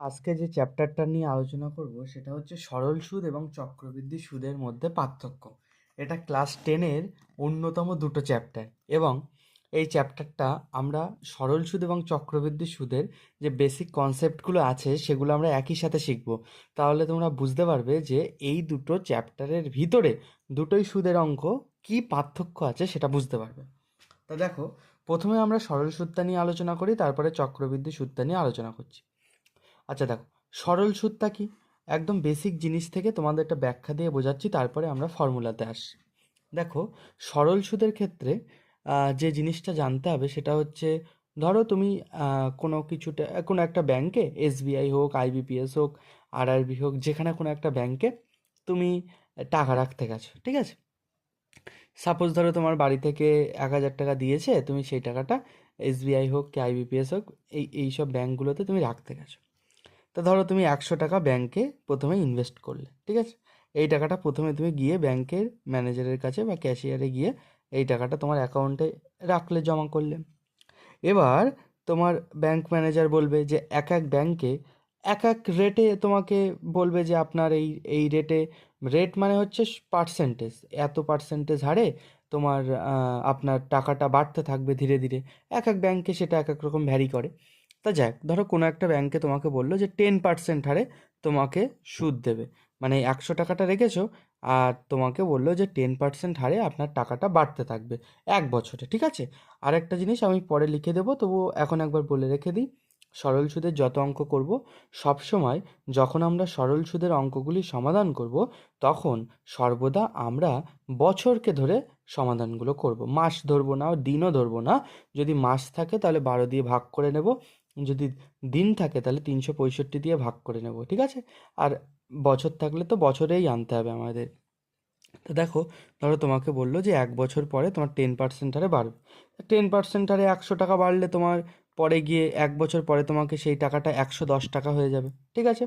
আজকে যে চ্যাপ্টারটা নিয়ে আলোচনা করব, সেটা হচ্ছে সরল সুদ এবং চক্রবৃদ্ধি সুদের মধ্যে পার্থক্য। এটা ক্লাস টেনের অন্যতম দুটো চ্যাপ্টার এবং এই চ্যাপ্টারটা আমরা সরল সুদ এবং চক্রবৃদ্ধি সুদের যে বেসিক কনসেপ্টগুলো আছে, সেগুলো আমরা একই সাথে শিখব। তাহলে তোমরা বুঝতে পারবে যে এই দুটো চ্যাপ্টারের ভিতরে দুটোই সুদের অঙ্ক কি পার্থক্য আছে সেটা বুঝতে পারবে। তা দেখো, প্রথমে আমরা সরল সুদটা নিয়ে আলোচনা করি, তারপরে চক্রবৃদ্ধি সুদটা নিয়ে আলোচনা করছি। আচ্ছা দেখো, সরল সুদটা কি? একদম বেসিক জিনিস থেকে তোমাদের একটা ব্যাখ্যা দিয়ে বোঝাচ্ছি, তারপরে আমরা ফর্মুলাতে আসি দেখো, সরল সুদের ক্ষেত্রে যে জিনিসটা জানতে হবে সেটা হচ্ছে, ধরো তুমি কোনো কিছুটা, কোনো একটা ব্যাংকে এসবিআই হোক আইবিপিএস হোক আরআরবি হোক, যেখানে কোনো একটা ব্যাংকে তুমি টাকা রাখতে গেছো, ঠিক আছে? সাপোজ ধরো তোমার বাড়ি থেকে এক হাজার টাকা দিয়েছে, তুমি সেই টাকাটা এসবিআই হোক, কি আইবিপিএস হোক, এই, এইসব ব্যাংকগুলোতে তুমি রাখতে গেছো। তা ধরো তুমি একশো টাকা ব্যাংকে প্রথমে ইনভেস্ট করলে, ঠিক আছে? এই টাকাটা প্রথমে তুমি গিয়ে ব্যাংকের ম্যানেজারের কাছে বা ক্যাশিয়ারে গিয়ে এই টাকাটা তোমার অ্যাকাউন্টে রাখলে, জমা করলে। এবার তোমার ব্যাংক ম্যানেজার বলবে যে, এক এক ব্যাংকে এক এক রেটে তোমাকে বলবে যে, আপনার এই এই রেটে রেট মানে হচ্ছে পার্সেন্টেজ এত পার্সেন্টেজ হারে তোমার আপনার টাকাটা বাড়তে থাকবে ধীরে ধীরে। এক এক ব্যাংকে সেটা এক এক রকম ভ্যারি করে। তা যাক, ধরো কোনো একটা ব্যাংকে তোমাকে বলল যে টেন পার্সেন্ট হারে তোমাকে সুদ দেবে। মানে একশো টাকাটা রেখেছো আর তোমাকে বলল যে টেন পার্সেন্ট হারে আপনার টাকাটা বাড়তে থাকবে এক বছরে, ঠিক আছে? আর একটা জিনিস আমি পরে লিখে দেবো, তবু এখন একবার বলে রেখে দিই। সরল সুদের যত অঙ্ক করব সবসময় যখন আমরা সরল সুদের অঙ্কগুলি সমাধান করব, তখন সর্বদা আমরা বছরকে ধরে সমাধানগুলো করব। মাস ধরবো না, দিনও ধরবো না। যদি মাস থাকে তাহলে বারো দিয়ে ভাগ করে নেব। যদি দিন থাকে তাহলে তিনশো পঁয়ষট্টি দিয়ে ভাগ করে নেব, ঠিক আছে? আর বছর থাকলে তো বছরেই আনতে হবে আমাদের। তো দেখো, ধরো তোমাকে বলল যে এক বছর পরে তোমার টেন পার্সেন্ট হারে বাড়বে। টেন পার্সেন্ট হারে একশো টাকা বাড়লে তোমার পরে গিয়ে এক বছর পরে তোমাকে সেই টাকাটা একশো দশ টাকা হয়ে যাবে, ঠিক আছে?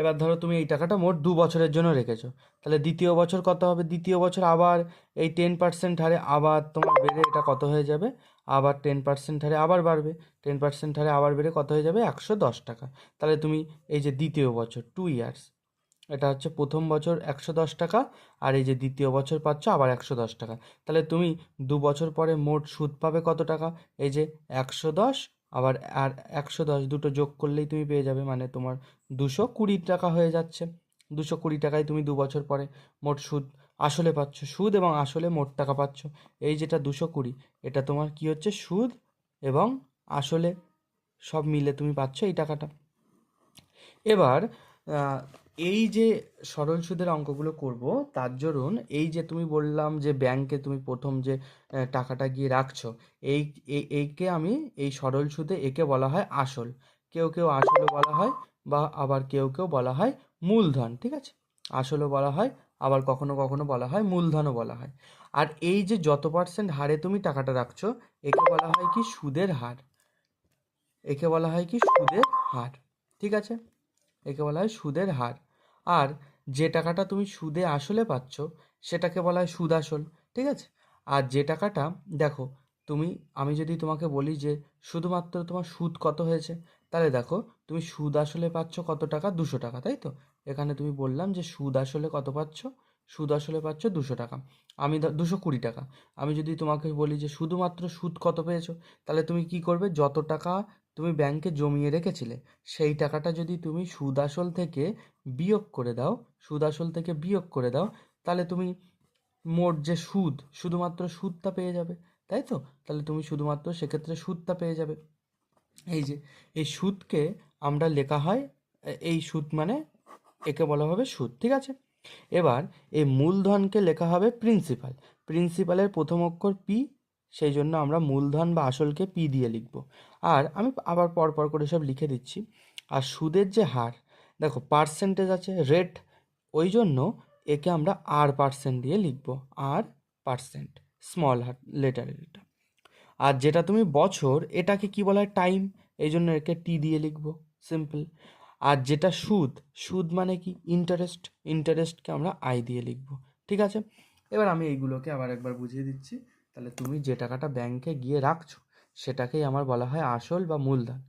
এবার ধরো তুমি এই টাকাটা মোট দু বছরের জন্য রেখেছো। তাহলে দ্বিতীয় বছর কত হবে? দ্বিতীয় বছর আবার এই টেন পার্সেন্ট হারে আবার তোমার বেড়ে এটা কত হয়ে যাবে? আবার টেন পার্সেন্ট হারে আবার বাড়বে। টেন পার্সেন্ট হারে আবার বেড়ে কত হয়ে যাবে? একশো দশ টাকা। তাহলে তুমি এই যে দ্বিতীয় বছর টু ইয়ার্স এটা হচ্ছে প্রথম বছর একশো দশ টাকা আর এই যে দ্বিতীয় বছর পাচ্ছ আবার একশো দশ টাকা। তাহলে তুমি দু বছর পরে মোট সুদ পাবে কত টাকা? এই যে একশো দশ আবার আর একশো দশ দুটো যোগ করলেই তুমি পেয়ে যাবে মানে তোমার দুশো কুড়ি টাকা হয়ে যাচ্ছে। দুশো কুড়ি টাকায় তুমি দু বছর পরে মোট সুদ আসলে পাচ্ছ, সুদ এবং আসলে মোট টাকা পাচ্ছ। এই যেটা দুশো কুড়ি, এটা তোমার কি হচ্ছে? সুদ এবং আসলে সব মিলে তুমি পাচ্ছ এই টাকাটা। এবার এই যে সরল সুদের অঙ্কগুলো করব, তার জন্য এই যে তুমি বললাম যে ব্যাংকে তুমি প্রথম যে টাকাটা গিয়ে রাখছো, এই এই, এইকে আমি, এই সরল সুদে একে বলা হয় আসল। কেউ কেউ আসলও বলা হয় বা আবার কেউ কেউ বলা হয় মূলধন, ঠিক আছে? আসলও বলা হয়, আবার কখনো কখনো বলা হয় মূলধনও বলা হয়। আর এই যে যত পার্সেন্ট হারে তুমি টাকাটা রাখছো, একে বলা হয় কি সুদের হার। একে বলা হয় কি সুদের হার, ঠিক আছে? একে বলা হয় সুদের হার। আর যে টাকাটা তুমি সুদে আসলে পাচ্ছ, সেটাকে বলা হয় সুদ আসল ঠিক আছে? আর যে টাকাটা, দেখো, তুমি, আমি যদি তোমাকে বলি যে শুধুমাত্র তোমার সুদ কত হয়েছে, তাহলে দেখো, তুমি সুদ আসলে পাচ্ছ কত টাকা? দুশো টাকা, তাই তো? এখানে তুমি বললাম যে সুদ আসলে কত পাচ্ছ? সুদ আসলে পাচ্ছ দুশো টাকা। আমি দুশো কুড়ি টাকা। আমি যদি তোমাকে বলি যে শুধুমাত্র সুদ কত পেয়েছ, তাহলে তুমি কি করবে? যত টাকা তুমি ব্যাংকে জমিয়ে রেখেছিলে, সেই টাকাটা যদি তুমি সুদ আসল থেকে বিয়োগ করে দাও সুদ আসল থেকে বিয়োগ করে দাও, তাহলে তুমি মোট যে সুদ, শুধুমাত্র সুদটা পেয়ে যাবে, তাই তো? তাহলে তুমি শুধুমাত্র সেক্ষেত্রে সুদটা পেয়ে যাবে। এই যে, এই সুদকে আমরা লেখা হয়, এই সুদ মানে একে বলা হবে সুদ, ঠিক আছে? এবার এই মূলধনকে লেখা হবে প্রিন্সিপাল প্রিন্সিপালের প্রথম অক্ষর পি সেই জন্য আমরা মূলধন বা আসলকে পি দিয়ে লিখব। আর আমি আবার পর পর করে সব লিখে দিচ্ছি। আর সুদের যে হার, দেখো পার্সেন্টেজ আছে রেট ওই জন্য একে আমরা আর পার্সেন্ট দিয়ে লিখব। আর পার্সেন্ট স্মল হার লেটারের এটা। আর যেটা তুমি বছর, এটাকে কি বলা হয় টাইম এই জন্য একে টি দিয়ে লিখব সিম্পল আর যেটা সুদ সুদ মানে কি? ইন্টারেস্ট ইন্টারেস্টকে আমরা আই দিয়ে লিখব, ঠিক আছে? এবার আমি এইগুলোকে আবার একবার বুঝিয়ে দিচ্ছি। তাহলে তুমি যে টাকাটা ব্যাংকে গিয়ে রাখছো, সেটাকেই আমার বলা হয় আসল বা মূলধন।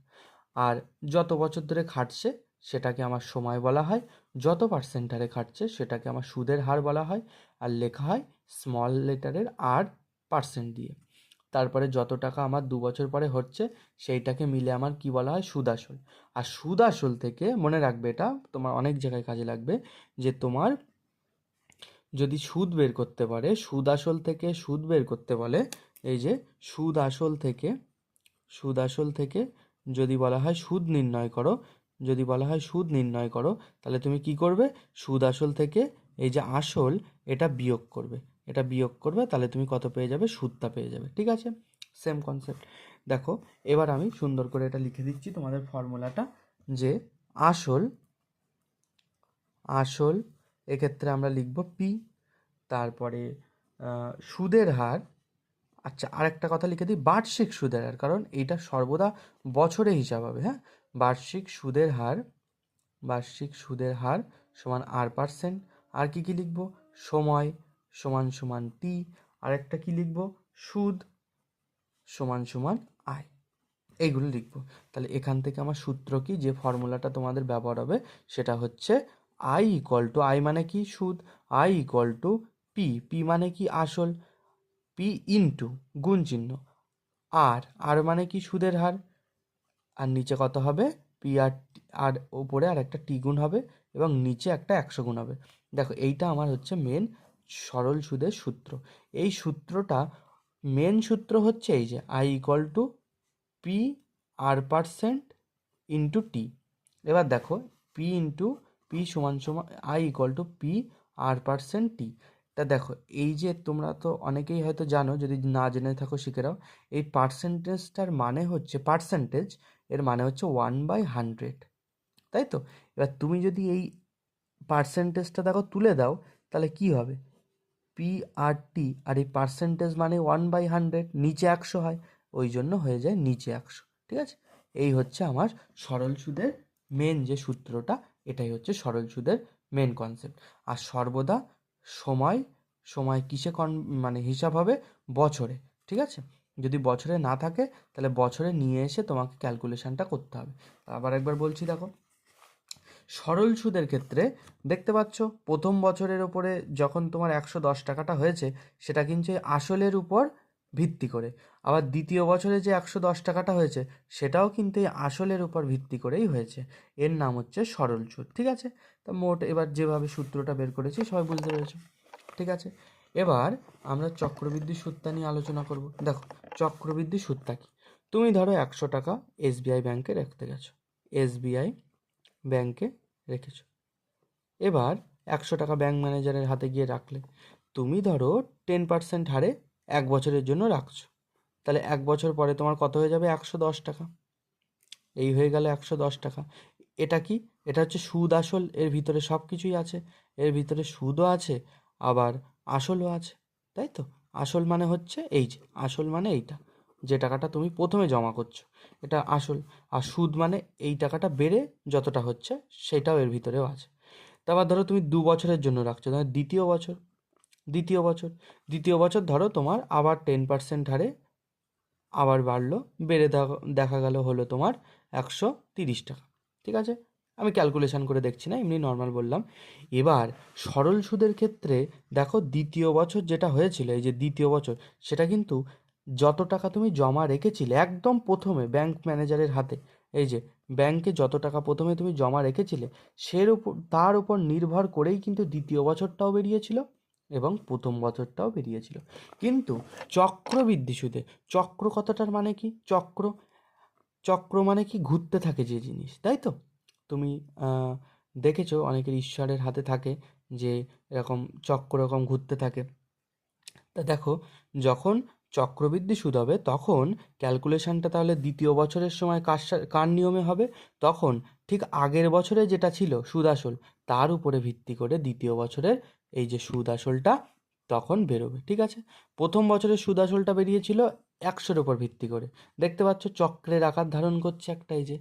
আর যত বছর ধরে খাটছে, সেটাকে আমার সময় বলা হয়, যত পার্সেন্ট হারে খাটছে, সেটাকে আমার সুদের হার বলা হয়, আর লেখা হয় স্মল লেটারের আর পার্সেন্ট দিয়ে। তারপরে যত টাকা আমার দু বছর পরে হচ্ছে, সেইটাকে মিলে আমার কি বলা হয়? সুদ আসল আর সুদ আসল থেকে মনে রাখবে এটা, তোমার অনেক জায়গায় কাজে লাগবে, যে তোমার যদি সুদ বের করতে পারে, সুদ আসল থেকে সুদ বের করতে বলে, এই যে সুদ আসল থেকে, সুদ আসল থেকে যদি বলা হয় সুদ নির্ণয় করো, যদি বলা হয় সুদ নির্ণয় করো, তাহলে তুমি কি করবে? সুদ আসল থেকে এই যে আসল, এটা বিয়োগ করবে। এটা বিয়োগ করবে, তাহলে তুমি কত পেয়ে যাবে? সুদটা পেয়ে যাবে, ঠিক আছে? সেম কনসেপ্ট দেখো, এবার আমি সুন্দর করে এটা লিখে দিচ্ছি তোমাদের ফর্মুলাটা যে আসল আসল এক্ষেত্রে আমরা লিখব পি তারপরে সুদের হার। আচ্ছা আরেকটা কথা লিখে দিই, বার্ষিক সুদের হার, কারণ এইটা সর্বদা বছরে হিসাব হবে হ্যাঁ? বার্ষিক সুদের হার, বার্ষিক সুদের হার সমান আর পার্সেন্ট আর কি কি লিখব? সময় সমান সমান টি আরেকটা কি লিখব? সুদ সমান সমান আয় এইগুলো লিখব। তাহলে এখান থেকে আমার সূত্র কি? যে ফর্মুলাটা তোমাদের ব্যবহার হবে, সেটা হচ্ছে আই ইকুয়াল টু আই মানে কি সুদ? I equal to P P মানে কি আসল? পি ইন্টু গুণ চিহ্ন। আর আর মানে কি সুদের হার? আর নিচে কত হবে? পি আর আর ওপরে আর একটা টি গুণ হবে এবং নিচে একটা একশো গুণ হবে। দেখো, এইটা আমার হচ্ছে মেন সরল সুদের সূত্র। এই সূত্রটা মেন সূত্র হচ্ছে এই যে I equal to P R percent into T এবার দেখো পি ইন্টু পি সমান সমান I equal to P R percent T তা দেখো, এই যে তোমরা তো অনেকেই হয়তো জানো, যদি না জেনে থাকো শিখে নাও, এই পার্সেন্টেজটার মানে হচ্ছে পার্সেন্টেজ এর মানে হচ্ছে ওয়ান বাই হান্ড্রেড তাই তো? এবার তুমি যদি এই পার্সেন্টেজটা দেখো, তুলে দাও, তাহলে কি হবে? পি আর টি আর এই পার্সেন্টেজ মানে ওয়ান বাই হান্ড্রেড নিচে একশো হয়, ওই জন্য হয়ে যায় নিচে একশো। ঠিক আছে? এই হচ্ছে আমার সরল সুদের মেন যে সূত্রটা এটাই হচ্ছে সরল সুদের মেন কনসেপ্ট আর সর্বদা সময় সময় কিসে কন মানে হিসাব হবে? বছরে, ঠিক আছে? যদি বছরে না থাকে, তাহলে বছরে নিয়ে এসে তোমাকে ক্যালকুলেশনটা করতে হবে। আবার একবার বলছি দেখো, সরল সুদের ক্ষেত্রে দেখতে পাচ্ছ, প্রথম বছরের ওপরে যখন তোমার একশো দশ টাকাটা হয়েছে, সেটা কিন্তু আসলের উপর ভিত্তি করে। আবার দ্বিতীয় বছরে যে একশো দশ টাকাটা হয়েছে, সেটাও কিন্তু এই আসলের উপর ভিত্তি করেই হয়েছে। এর নাম হচ্ছে সরল সুদ ঠিক আছে? তা মোট এবার যেভাবে সূত্রটা বের করেছি, সবাই বুঝতে পেরেছ? ঠিক আছে? এবার আমরা চক্রবৃদ্ধি সুদটা নিয়ে আলোচনা করব। দেখো, চক্রবৃদ্ধি সুদটা কি? তুমি ধরো একশো টাকা এসবিআই ব্যাংকে রাখতে গেছো। এসবিআই ব্যাংকে রেখেছো। এবার একশো টাকা ব্যাংক ম্যানেজারের হাতে গিয়ে রাখলে। তুমি ধরো টেন পার্সেন্ট হারে এক বছরের জন্য রাখছো। তাহলে এক বছর পরে তোমার কত হয়ে যাবে? একশো দশ টাকা। এই হয়ে গেল একশো দশ টাকা। এটা কি? এটা হচ্ছে সুদ আসল। এর ভিতরে সব কিছুই আছে। এর ভিতরে সুদও আছে, আবার আসলও আছে। তাই তো? আসল মানে হচ্ছে এই যে, আসল মানে এইটা। যে টাকাটা তুমি প্রথমে জমা করছ, এটা আসল। আর সুদ মানে এই টাকাটা বেড়ে যতটা হচ্ছে, সেটাও এর ভিতরেও আছে। তারপর ধরো তুমি দু বছরের জন্য রাখছো দ্বিতীয় বছর। দ্বিতীয় বছর। দ্বিতীয় বছর ধরো তোমার আবার টেন পার্সেন্ট হারে আবার বাড়লো, বেড়ে দেখা- গেল হলো তোমার একশো তিরিশ টাকা, ঠিক আছে? আমি ক্যালকুলেশন করে দেখছি না, এমনি নর্মাল বললাম। এবার সরল সুদের ক্ষেত্রে দেখো দ্বিতীয় বছর যেটা হয়েছিল, এই যে দ্বিতীয় বছর, সেটা কিন্তু যত টাকা তুমি জমা রেখেছিলে, একদম প্রথমে ব্যাংক ম্যানেজারের হাতে, এই যে ব্যাংকে যত টাকা প্রথমে তুমি জমা রেখেছিলে, সের উপর, তার উপর নির্ভর করেই কিন্তু দ্বিতীয় বছরটাও বেরিয়েছিল। এবং প্রথম বছরটাও বেরিয়েছিল। কিন্তু চক্রবৃদ্ধি সুদে চক্র কথাটার মানে কি? চক্র চক্র মানে কি? ঘুরতে থাকে যে জিনিস, তাই তো? তুমি দেখেছ অনেকের ঈশ্বরের হাতে থাকে যে এরকম চক্র এরকম ঘুরতে থাকে। তা দেখো, যখন চক্রবৃদ্ধি সুদ হবে, তখন ক্যালকুলেশনটা তাহলে দ্বিতীয় বছরের সময় কার কার নিয়মে হবে? তখন ঠিক আগের বছরে যেটা ছিল সুদ আসল, তার উপরে ভিত্তি করে দ্বিতীয় বছরের এই যে সুদ আসলটা তখন বেরোবে, ঠিক আছে? প্রথম বছরের সুদ আসলটা বেরিয়েছিল একশোর উপর ভিত্তি করে। দেখতে পাচ্ছ চক্রের আকার ধারণ করছে একটা এই যে।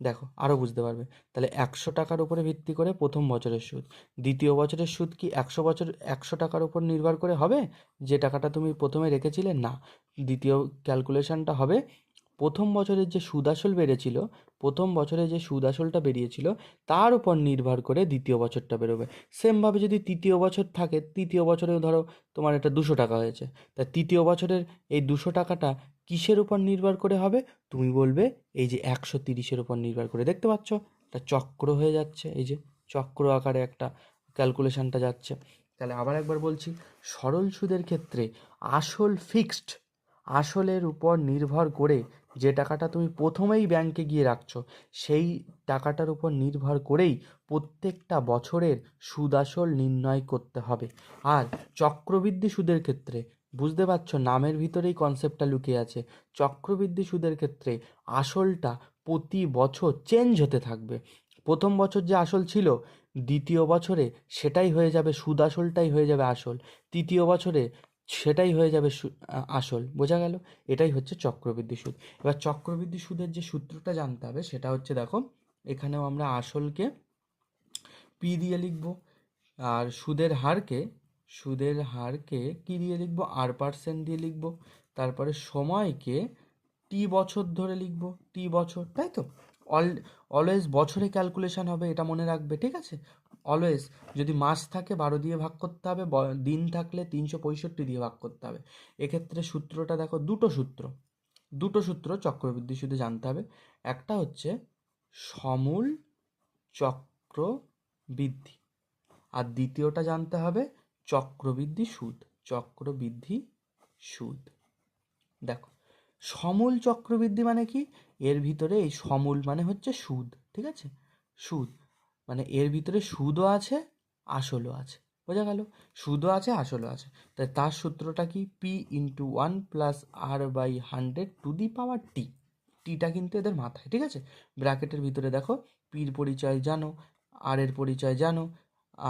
দেখো আরও বুঝতে পারবে। তাহলে একশো টাকার উপরে ভিত্তি করে প্রথম বছরের সুদ। দ্বিতীয় বছরের সুদ কি একশো বছর, একশো টাকার উপর নির্ভর করে হবে? যে টাকাটা তুমি প্রথমে রেখেছিলে, না। দ্বিতীয় ক্যালকুলেশনটা হবে, প্রথম বছরের যে সুদ আসল বেড়েছিল প্রথম বছরে যে সুদ আসলটা বেরিয়েছিল, তার উপর নির্ভর করে দ্বিতীয় বছরটা বেরোবে। সেমভাবে যদি তৃতীয় বছর থাকে, তৃতীয় বছরেও ধরো তোমার এটা দুশো টাকা হয়েছে। তা তৃতীয় বছরের এই দুশো টাকাটা কিসের উপর নির্ভর করে হবে? তুমি বলবে এই যে একশো তিরিশের উপর নির্ভর করে। দেখতে পাচ্ছ? একটা চক্র হয়ে যাচ্ছে, এই যে চক্র আকারে একটা ক্যালকুলেশনটা যাচ্ছে। তাহলে আবার একবার বলছি, সরল সুদের ক্ষেত্রে আসল ফিক্সড আসলের উপর নির্ভর করে যে টাকাটা তুমি প্রথমেই ব্যাংকে গিয়ে রাখছো, সেই টাকাটার উপর নির্ভর করেই প্রত্যেকটা বছরের সুদ আসল নির্ণয় করতে হবে। আর চক্রবৃদ্ধি সুদের ক্ষেত্রে, বুঝতে পারছ নামের ভিতরেই কনসেপ্টটা লুকিয়ে আছে, চক্রবৃদ্ধি সুদের ক্ষেত্রে আসলটা প্রতি বছর চেঞ্জ হতে থাকবে। প্রথম বছর যে আসল ছিল, দ্বিতীয় বছরে সেটাই হয়ে যাবে, সুদ আসলটাই হয়ে যাবে আসল। তৃতীয় বছরে সেটাই হয়ে যাবে আসল। বোঝা গেল? এটাই হচ্ছে চক্রবৃদ্ধি সুদ। এবার চক্রবৃদ্ধি সুদের যে সূত্রটা জানতে হবে, সেটা হচ্ছে দেখো, এখানেও আমরা আসলকে পি দিয়ে লিখব, আর সুদের হারকে সুদের হারকে কি দিয়ে লিখব? আর পার্সেন্ট দিয়ে লিখব। তারপরে সময়কে টি বছর ধরে লিখব টি বছর, তাই তো? অল অলওয়েজ বছরে ক্যালকুলেশন হবে, এটা মনে রাখবে, ঠিক আছে? অলওয়েজ যদি মাস থাকে বারো দিয়ে ভাগ করতে হবে দিন থাকলে তিনশো পঁয়ষট্টি দিয়ে ভাগ করতে হবে। এক্ষেত্রে সূত্রটা দেখো, দুটো সূত্র। দুটো সূত্র চক্রবৃদ্ধি সুদে জানতে হবে। একটা হচ্ছে সমূল চক্রবৃদ্ধি। আর দ্বিতীয়টা জানতে হবে চক্রবৃদ্ধি সুদ। চক্রবৃদ্ধি সুদ। দেখো, সমূল চক্রবৃদ্ধি মানে কি? এর ভিতরে এই সমূল মানে হচ্ছে সুদ, ঠিক আছে? সুদ। মানে এর ভিতরে সুদও আছে, আসলও আছে। বোঝা গেল? সুদও আছে, আসলও আছে। তাই তার সূত্রটা কি? P into one plus R by hundred to the power T টিটা কিন্তু এদের মাথায়, ঠিক আছে? ব্র্যাকেটের ভিতরে দেখো পির পরিচয় জানো আর এর পরিচয় জানো,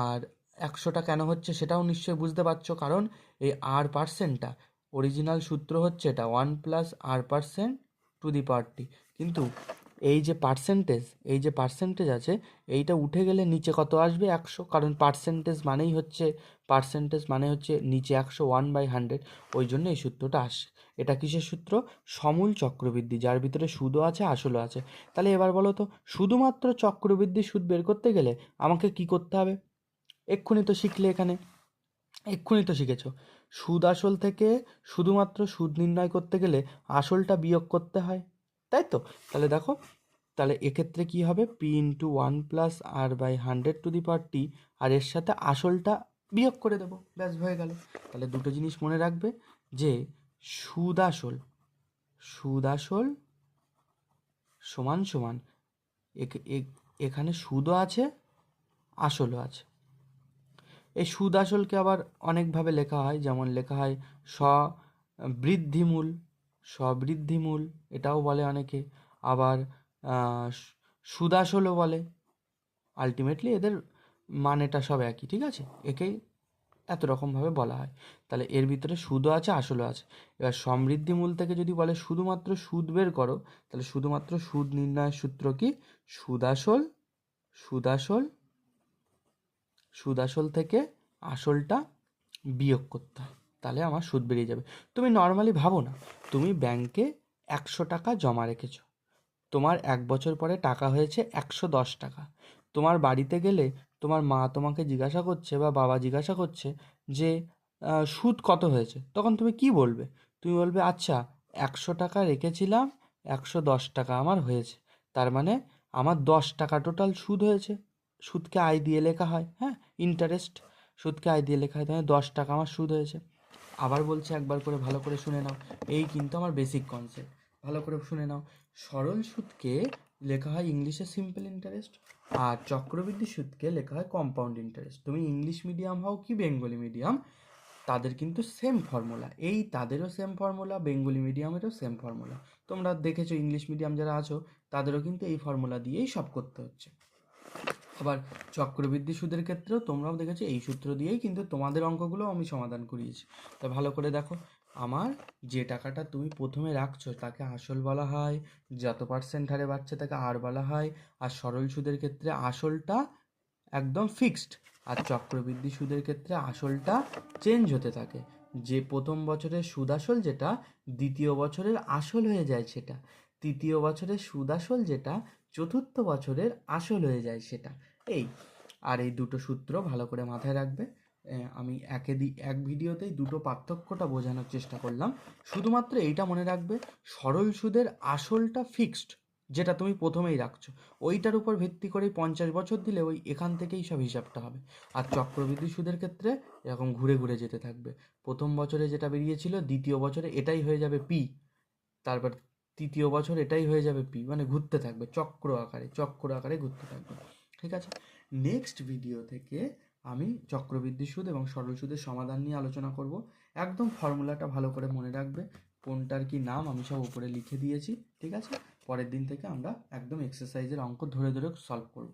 আর একশোটা কেন হচ্ছে সেটাও নিশ্চয়ই বুঝতে পারছ, কারণ এই আর পার্সেন্টটা অরিজিনাল সূত্র হচ্ছে এটা one plus R percent to the power T কিন্তু এই যে পার্সেন্টেজ এই যে পার্সেন্টেজ আছে, এইটা উঠে গেলে নিচে কত আসবে? একশো। কারণ পার্সেন্টেজ মানেই হচ্ছে পার্সেন্টেজ মানে হচ্ছে নিচে একশো ওয়ান বাই হান্ড্রেড ওই জন্য এই সূত্রটা আসে। এটা কিসের সূত্র? সমূল চক্রবৃদ্ধি, যার ভিতরে সুদও আছে, আসলও আছে। তাহলে এবার বলো তো, শুধুমাত্র চক্রবৃদ্ধি সুদ বের করতে গেলে আমাকে কি করতে হবে? এক্ষুনি তো শিখলে এখানে। এক্ষুনি তো শিখেছো। সুদ আসল থেকে, শুধুমাত্র সুদ নির্ণয় করতে গেলে আসলটা বিয়োগ করতে হয়। তাই তো? তাহলে দেখো, তাহলে এক্ষেত্রে কি হবে? P into one plus R by hundred to the power T আর এর সাথে আসলটা বিয়োগ করে দেবো। ব্যাস, হয়ে গেল। তাহলে দুটো জিনিস মনে রাখবে যে সুদ আসল সুদ আসল সমান সমান এখানে সুদও আছে, আসলও আছে। এই সুদ আসলকে আবার অনেকভাবে লেখা হয়, যেমন লেখা হয় স্ববৃদ্ধিমূল স্ববৃদ্ধিমূল, এটাও বলে অনেকে। আবার সুদাসলও বলে। আলটিমেটলি এদের মানেটা সব একই, ঠিক আছে? একেই এত রকমভাবে বলা হয়। তাহলে এর ভিতরে সুদও আছে, আসলও আছে। এবার সমৃদ্ধিমূল থেকে যদি বলে শুধুমাত্র সুদ বের করো, তাহলে শুধুমাত্র সুদ নির্ণয়ের সূত্র কি? সুদাসল সুদাসল সুদাসল থেকে আসলটা বিয়োগ করতে হয়। তাহলে আমার সুদ বেরিয়ে যাবে। তুমি নর্মালি ভাবো না, তুমি ব্যাংকে একশো টাকা জমা রেখেছো। তোমার এক বছর পরে টাকা হয়েছে একশো দশ টাকা। তোমার বাড়িতে গেলে তোমার মা তোমাকে জিজ্ঞাসা করছে বা বাবা জিজ্ঞাসা করছে যে সুদ কত হয়েছে? তখন তুমি কি বলবে? তুমি বলবে আচ্ছা একশো টাকা রেখেছিলাম, একশো দশ টাকা আমার হয়েছে। তার মানে আমার দশ টাকা টোটাল সুদ হয়েছে। সুদকে আয় দিয়ে লেখা হয় হ্যাঁ ইন্টারেস্ট সুদকে আয় দিয়ে লেখা হয়, তাহলে দশ টাকা আমার সুদ হয়েছে। আবার বলছে একবার করে ভালো করে শুনে নাও। এই কিন্তু আমার বেসিক কনসেপ্ট ভালো করে শুনে নাও। সরল সুদকে লেখা হয় ইংলিশে সিম্পল ইন্টারেস্ট আর চক্রবৃদ্ধি সুদকে লেখা হয় কম্পাউন্ড ইন্টারেস্ট তুমি ইংলিশ মিডিয়াম হও কি বেঙ্গলি মিডিয়াম তাদের কিন্তু সেম ফর্মুলা এই তাদেরও সেম ফর্মুলা বেঙ্গলি মিডিয়ামেরও সেম ফর্মুলা তোমরা দেখেছ ইংলিশ মিডিয়াম যারা আছো, তাদেরও কিন্তু এই ফর্মুলা দিয়েই সব করতে হচ্ছে। আবার চক্রবৃদ্ধি সুদের ক্ষেত্রেও তোমরাও দেখেছ এই সূত্র দিয়েই কিন্তু তোমাদের অঙ্কগুলো আমি সমাধান করিয়েছি। তা ভালো করে দেখো, আমার যে টাকাটা তুমি প্রথমে রাখছো তাকে আসল বলা হয়, যত পার্সেন্ট হারে বাড়ছে তাকে আর বলা হয়, আর সরল সুদের ক্ষেত্রে আসলটা একদম ফিক্সড আর চক্রবৃদ্ধি সুদের ক্ষেত্রে আসলটা চেঞ্জ হতে থাকে। যে প্রথম বছরের সুদ আসল যেটা, দ্বিতীয় বছরের আসল হয়ে যায় সেটা, তৃতীয় বছরের সুদ আসল যেটা, চতুর্থ বছরের আসল হয়ে যায় সেটা। এই, আর এই দুটো সূত্র ভালো করে মাথায় রাখবে। আমি একে দি, এক ভিডিওতেই দুটো পার্থক্যটা বোঝানোর চেষ্টা করলাম। শুধুমাত্র এইটা মনে রাখবে, সরল সুদের আসলটা ফিক্সড যেটা তুমি প্রথমেই রাখছো। ওইটার উপর ভিত্তি করে পঞ্চাশ বছর দিলে ওই এখান থেকেই সব হিসাবটা হবে। আর চক্রবৃদ্ধি সুদের ক্ষেত্রে এরকম ঘুরে ঘুরে যেতে থাকবে। প্রথম বছরে যেটা বেরিয়েছিল, দ্বিতীয় বছরে এটাই হয়ে যাবে পি তারপর তৃতীয় বছর এটাই হয়ে যাবে পি মানে ঘুরতে থাকবে, চক্র আকারে চক্র আকারে ঘুরতে থাকবে। ঠিক আছে? নেক্সট ভিডিও থেকে আমি চক্রবৃদ্ধি সুদ এবং সরল সুদের সমাধান নিয়ে আলোচনা করব। একদম ফর্মুলাটা ভালো করে মনে রাখবে। কোনটার কি নাম আমি সব উপরে লিখে দিয়েছি, ঠিক আছে? পরের দিন থেকে আমরা একদম এক্সারসাইজের অঙ্ক ধরে ধরে সলভ করব।